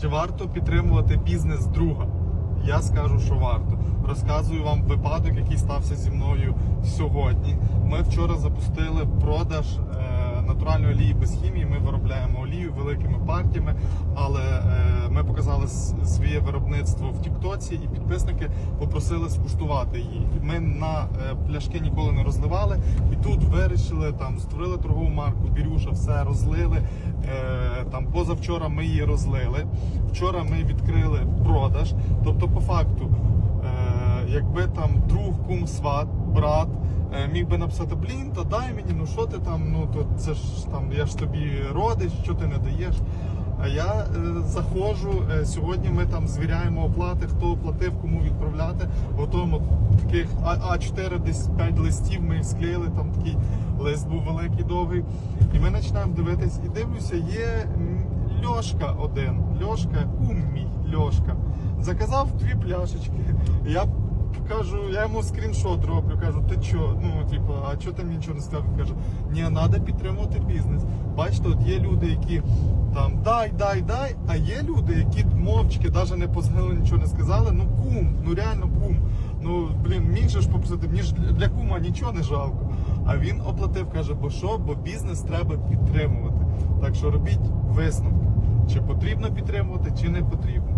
Чи варто підтримувати бізнес друга? Я скажу, що варто. Розказую вам випадок, який стався зі мною сьогодні. Ми вчора запустили продаж е, натуральної олії без хімії. Ми виробляємо олію великими партіями, але е, ми показали своє виробництво в Тіктоці, і підписники попросили скуштувати її. Ми на е, пляшки ніколи не розливали, і тут вирішили там створили торгову марку. Бірюша все розлили. Е, там позавчора ми її розлили. Вчора ми відкрили продаж. Тобто, по факту, е, якби там друг, кум, сват, брат. Міг би написати, блін, то дай мені, ну що ти там, ну то це ж там, я ж тобі родич, що ти не даєш. А я е, заходжу. Е, сьогодні ми там звіряємо оплати, хто оплатив, кому відправляти. Готуємо таких А- А4, десь 5 листів. Ми їх склеїли, там такий лист був великий, довгий. І ми починаємо дивитись, і дивлюся, є Льошка один. Льошка, кум мій Льошка. Заказав дві пляшечки. Я кажу, я йому скріншот роблю, кажу, ти чо? Ну, типу, а чого ти мені нічого не сказав? Він каже, ні, треба підтримувати бізнес. Бачите, от є люди, які там дай, дай, дай, а є люди, які мовчки, навіть не познали, нічого не сказали. Ну кум, ну реально кум. Ну блін, міг же ж попросити, мені ж для кума нічого не жалко. А він оплатив, каже, бо що, бо бізнес треба підтримувати. Так що робіть висновки, чи потрібно підтримувати, чи не потрібно.